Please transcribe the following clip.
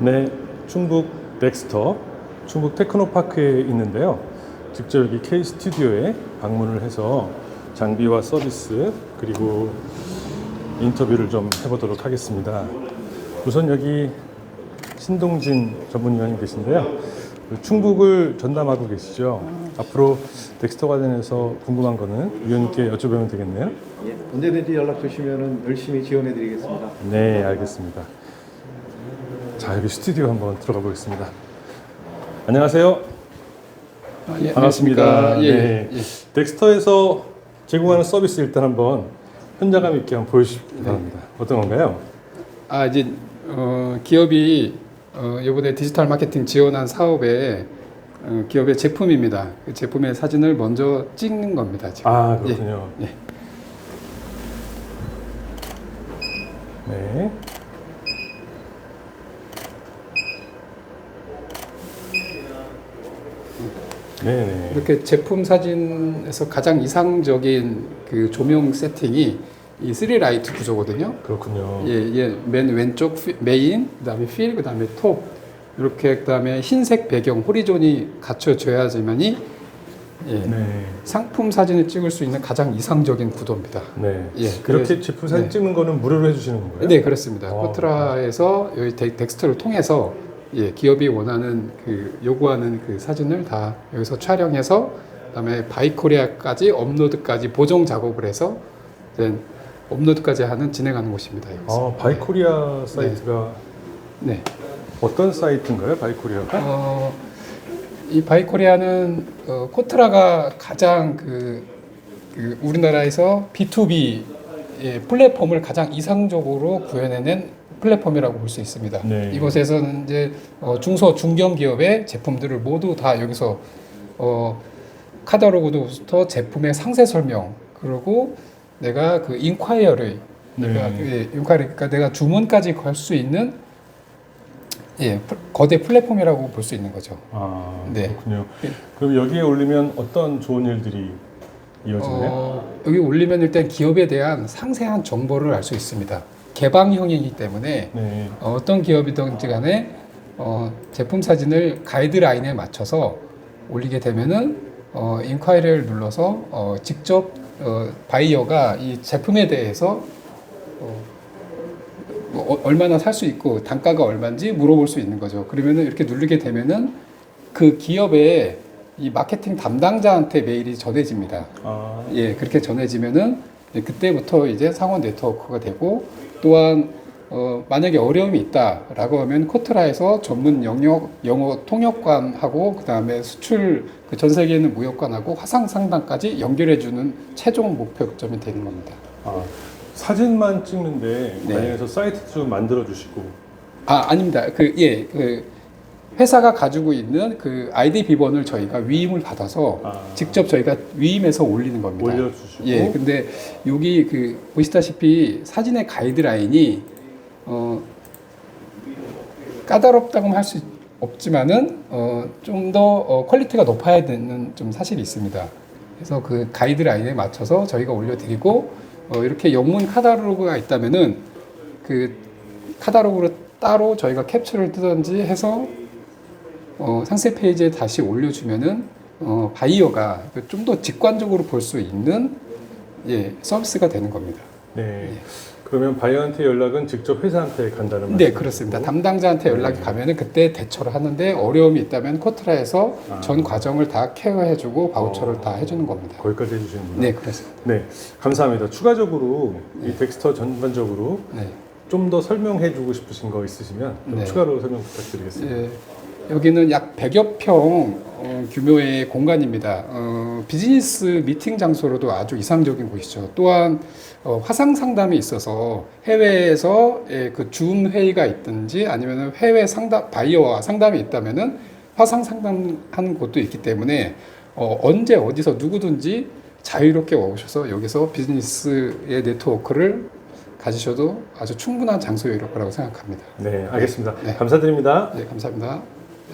네, 충북 넥스터, 충북 테크노파크에 있는데요. 직접 여기 K 스튜디오에 방문을 해서 장비와 서비스 그리고 인터뷰를 좀 해보도록 하겠습니다. 우선 여기 신동진 전문위원님 계신데요. 그 충북을 전담하고 계시죠. 앞으로 넥스터 관련해서 궁금한 거는 위원님께 여쭤보면 되겠네요. 예, 언제든지 연락 주시면 열심히 지원해 드리겠습니다. 네, 알겠습니다. 자, 여기 스튜디오 한번 들어가 보겠습니다. 안녕하세요. 아, 예, 반갑습니다. 예, 네. 예. 덱스터에서 제공하는 서비스 일단 한번 현장감 있게 한번 보여주시기 바랍니다. 어떤 건가요? 아 이제 어, 기업이 어, 이번에 디지털 마케팅 지원한 사업에 어, 기업의 제품입니다. 그 제품의 사진을 먼저 찍는 겁니다. 지금. 아, 그렇군요. 예. 네. 네네. 이렇게 제품 사진에서 가장 이상적인 그 조명 세팅이 이 3라이트 구조거든요. 그렇군요. 예, 예, 맨 왼쪽 피- 메인, 그다음에 필, 그다음에 톱 이렇게 그다음에 흰색 배경 호리존이 갖춰져야지만이 예, 네. 상품 사진을 찍을 수 있는 가장 이상적인 구도입니다. 네. 예, 그렇게 그래서- 제품 사진 네. 찍는 거는 무료로 해주시는 건가요? 네, 그렇습니다. 아, 코트라에서 여기 덱- 덱스터를 통해서 예, 기업이 원하는 그 요구하는 그 사진을 다 여기서 촬영해서 그다음에 바이코리아까지 업로드까지 보정 작업을 해서 이제 업로드까지 하는 진행하는 곳입니다. 여기서. 아, 바이코리아 사이트가 네. 어떤 사이트인가요? 바이코리아가? 어, 이 바이코리아는 어, 코트라가 가장 그, 그 우리나라에서 B2B 의 플랫폼을 가장 이상적으로 구현해낸 플랫폼이라고 볼 수 있습니다. 네. 이곳에서는 이제 어, 중소 중견 기업의 제품들을 모두 다 여기서 어, 카탈로그부터 제품의 상세 설명 그리고 내가 그 인콰이어를 내가 네. 예, 인콰이어 그러니까 내가 주문까지 걸 수 있는 예, 플- 거대 플랫폼이라고 볼 수 있는 거죠. 아, 네. 그렇군요. 예. 그럼 여기에 올리면 어떤 좋은 일들이 이어지나요? 어, 여기 올리면 일단 기업에 대한 상세한 정보를 알 수 있습니다. 개방형이기 때문에 네. 어, 어떤 기업이든지 간에 어, 제품 사진을 가이드라인에 맞춰서 올리게 되면은 어, 인콰이리를 눌러서 어, 직접 어, 바이어가 이 제품에 대해서 어, 뭐 어, 얼마나 살 수 있고 단가가 얼마인지 물어볼 수 있는 거죠. 그러면은 이렇게 누르게 되면은 그 기업의 이 마케팅 담당자한테 메일이 전해집니다. 아, 예, 그렇게 전해지면은 그때부터 이제 상호 네트워크가 되고 또한 어, 만약에 어려움이 있다라고 하면 코트라에서 전문 영역 영어 통역관하고 그 다음에 수출 그 전 세계에 있는 무역관하고 화상 상담까지 연결해주는 최종 목표점이 되는 겁니다. 아, 사진만 찍는데 네. 관련해서 사이트 좀 만들어 주시고 아 아닙니다. 그 예, 그 회사가 가지고 있는 그 아이디 비번을 저희가 위임을 받아서 아. 직접 저희가 위임해서 올리는 겁니다. 올려주시고 예, 근데 여기 그 보시다시피 사진의 가이드라인이 어 까다롭다고 할 수 없지만은 어 좀 더 어, 퀄리티가 높아야 되는 좀 사실이 있습니다. 그래서 그 가이드라인에 맞춰서 저희가 올려드리고 어 이렇게 영문 카탈로그가 있다면은 그 카탈로그를 따로 저희가 캡처를 뜨든지 해서 어, 상세 페이지에 다시 올려주면은 어, 바이어가 좀 더 직관적으로 볼 수 있는 예, 서비스가 되는 겁니다. 네. 그러면 바이어한테 연락은 직접 회사한테 간다는 말이죠? 네, 그렇습니다. 담당자한테 연락이 가면은 그때 대처를 하는데 어려움이 있다면 코트라에서 아. 전 과정을 다 케어해주고 바우처를 다 해주는 겁니다. 거기까지 해주시는구나. 네, 그렇습니다. 네, 감사합니다. 추가적으로 이 덱스터 전반적으로 네. 좀더 설명해 주고 싶으신 거 있으시면 좀 네. 추가로 설명 부탁드리겠습니다. 예, 여기는 약 100여 평 어, 규모의 공간입니다. 어, 비즈니스 미팅 장소로도 아주 이상적인 곳이죠. 또한 어, 화상 상담이 있어서 해외에서 예, 그줌 회의가 있든지 아니면 해외 상담 바이어와 상담이 있다면은 화상 상담하는 곳도 있기 때문에 어, 언제 어디서 누구든지 자유롭게 오셔서 여기서 비즈니스의 네트워크를 가지셔도 아주 충분한 장소일 거라고 생각합니다. 네, 알겠습니다. 네. 감사드립니다. 네, 감사합니다.